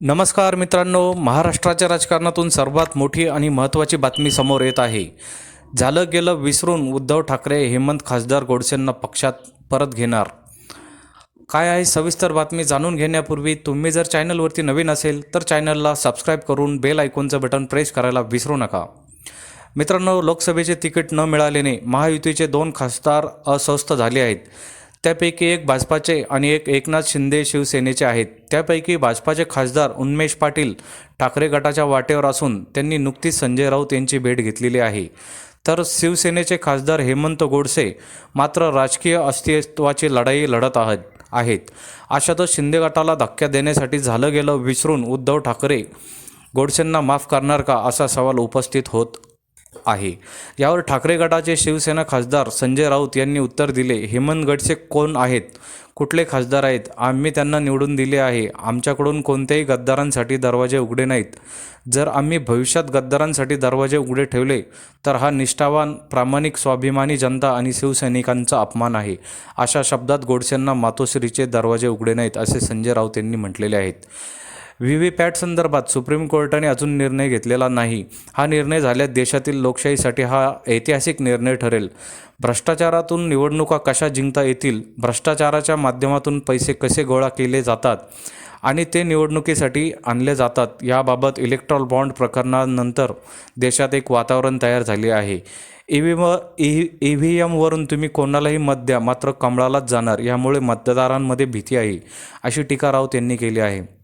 नमस्कार मित्रांनो महाराष्ट्राच्या राजकारणातून सर्वात मोठी आणि महत्त्वाची बातमी समोर येत आहे. झालं गेलं विसरून उद्धव ठाकरे हेमंत खासदार गोडसेंना पक्षात परत घेणार. काय आहे सविस्तर बातमी जाणून घेण्यापूर्वी तुम्ही जर चॅनलवरती नवीन असेल तर चॅनलला सबस्क्राईब करून बेल आयकॉनचं बटन प्रेस करायला विसरू नका. मित्रांनो लोकसभेचे तिकीट न मिळाल्याने महायुतीचे दोन खासदार अस्वस्थ झाले आहेत. त्यापैकी एक भाजपाचे आणि एक एकनाथ शिंदे शिवसेनेचे आहेत. त्यापैकी भाजपाचे खासदार उन्मेश पाटील ठाकरे गटाच्या वाटेवर असून त्यांनी नुकतीच संजय राऊत यांची भेट घेतलेली आहे. तर शिवसेनेचे खासदार हेमंत गोडसे मात्र राजकीय अस्तित्वाची लढाई लढत आहेत आहेत. अशातच शिंदे गटाला धक्का देण्यासाठी झालं गेलं विसरून उद्धव ठाकरे गोडसेंना माफ करणार का असा सवाल उपस्थित होत आहे. यावर ठाकरे गटाचे शिवसेना खासदार संजय राऊत यांनी उत्तर दिले. हेमंत गडसे कोण आहेत? कुठले खासदार आहेत? आम्ही त्यांना निवडून दिले आहे. आमच्याकडून कोणत्याही गद्दारांसाठी दरवाजे उघडे नाहीत. जर आम्ही भविष्यात गद्दारांसाठी दरवाजे उघडे ठेवले तर हा निष्ठावान प्रामाणिक स्वाभिमानी जनता आणि शिवसैनिकांचा अपमान आहे. अशा शब्दात गोडसेंना मातोश्रीचे दरवाजे उघडे नाहीत असे संजय राऊत यांनी म्हटलेले आहेत. व्ही व्ही पॅट संदर्भात सुप्रीम कोर्टाने अजून निर्णय घेतलेला नाही. हा निर्णय झाल्यास देशातील लोकशाहीसाठी हा ऐतिहासिक निर्णय ठरेल. भ्रष्टाचारातून निवडणुका कशा जिंकता येतील? भ्रष्टाचाराच्या माध्यमातून पैसे कसे गोळा केले जातात? आणि ते निवडणुकीसाठी आणले जातात? याबाबत इलेक्ट्रॉल बॉन्ड प्रकरणानंतर देशात एक वातावरण तयार झाले आहे. E V M E E V एमवरून तुम्ही कोणालाही मत द्या मात्र कमळालाच जाणार. यामुळे मतदारांमध्ये भीती आहे अशी टीका राऊत यांनी केली आहे.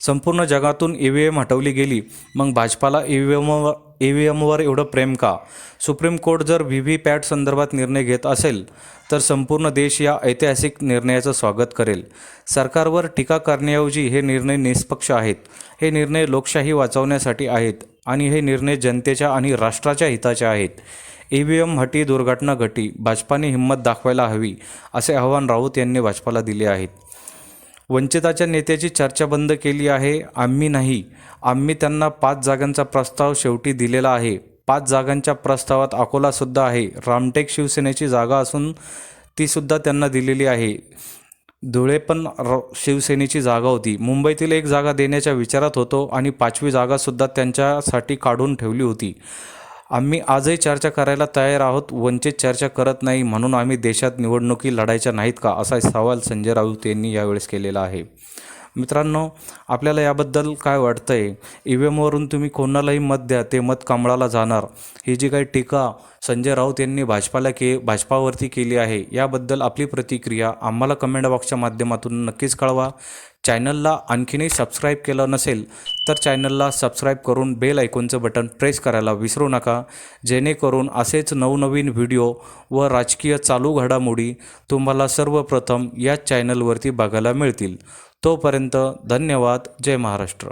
संपूर्ण जगातून ई व्ही एम हटवली गेली. मग भाजपाला ई व्ही एमवर ई व्ही एमवर एवढं प्रेम का? सुप्रीम कोर्ट जर व्ही व्ही पॅट संदर्भात निर्णय घेत असेल तर संपूर्ण देश या ऐतिहासिक निर्णयाचं स्वागत करेल. सरकारवर टीका करण्याऐवजी हे निर्णय निष्पक्ष आहेत. हे निर्णय लोकशाही वाचवण्यासाठी आहेत आणि हे निर्णय जनतेच्या आणि राष्ट्राच्या हिताचे आहेत. ई व्ही एम हटी दुर्घटना घटी भाजपाने हिंमत दाखवायला हवी असे आव्हान राऊत यांनी भाजपाला दिले आहेत. वंचिताच्या नेत्याची चर्चा बंद केली आहे. आम्ही नाही. आम्ही त्यांना पाच जागांचा प्रस्ताव शेवटी दिलेला आहे. पाच जागांच्या प्रस्तावात अकोलासुद्धा आहे. रामटेक शिवसेनेची जागा असून तीसुद्धा त्यांना दिलेली आहे. धुळे पण र शिवसेनेची जागा होती. मुंबईतील एक जागा देण्याच्या विचारात होतो आणि पाचवी जागासुद्धा त्यांच्यासाठी काढून ठेवली होती. आम्ही आजही चर्चा करायला तयार आहोत. वंचित चर्चा करत नाही म्हणून आम्ही देशात निवडणुकी लढायच्या नाहीत का? असा सवाल संजय राऊत यांनी यावेळेस केलेला आहे. मित्रांनो आपल्याला याबद्दल काय वाटतं आहे ई व्ही एमवरून तुम्ही कोणालाही मत द्या ते मत कमळाला जाणार. ही जी काही टीका संजय राऊत यांनी भाजपाला के भाजपावरती केली आहे याबद्दल आपली प्रतिक्रिया आम्हाला कमेंट बॉक्सच्या माध्यमातून नक्कीच कळवा. चॅनलला आणखीनही सबस्क्राईब केलं नसेल तर चॅनलला सबस्क्राईब करून बेल ऐकूनचं बटन प्रेस करायला विसरू नका. जेणेकरून असेच नवनवीन व्हिडिओ व राजकीय चालू घडामोडी तुम्हाला सर्वप्रथम याच चॅनलवरती बघायला मिळतील. तोपर्यंत धन्यवाद. जय महाराष्ट्र.